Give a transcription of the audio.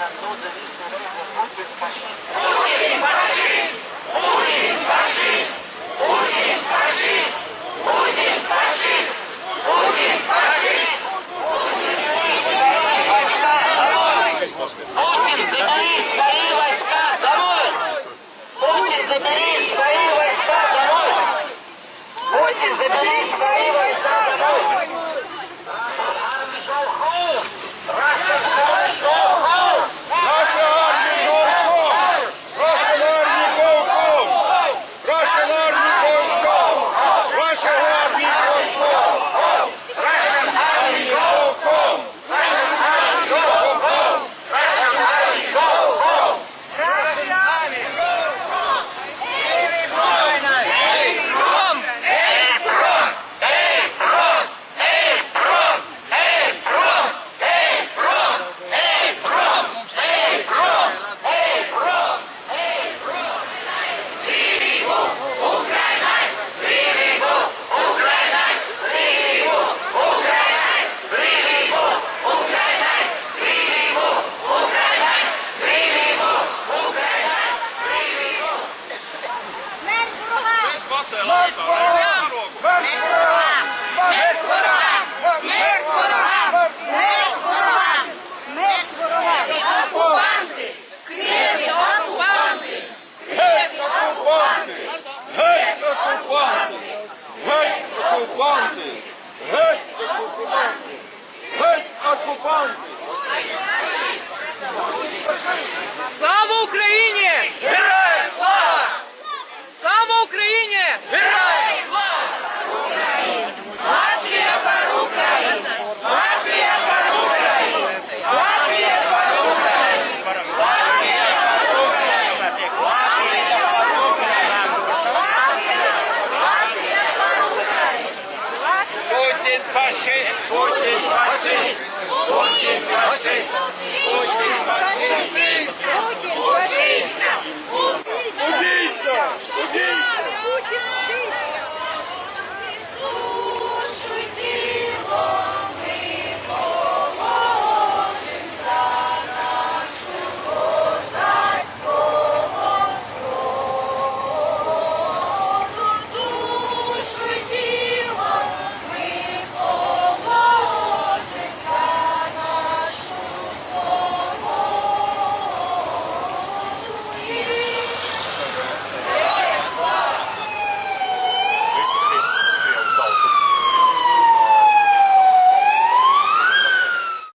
na dor de l'Israël, votre. це Окупанти! Криві окупанти! Криві окупанти! Геть окупанти! Геть окупанти! Геть окупанти! Геть окупанти! Геть окупанти!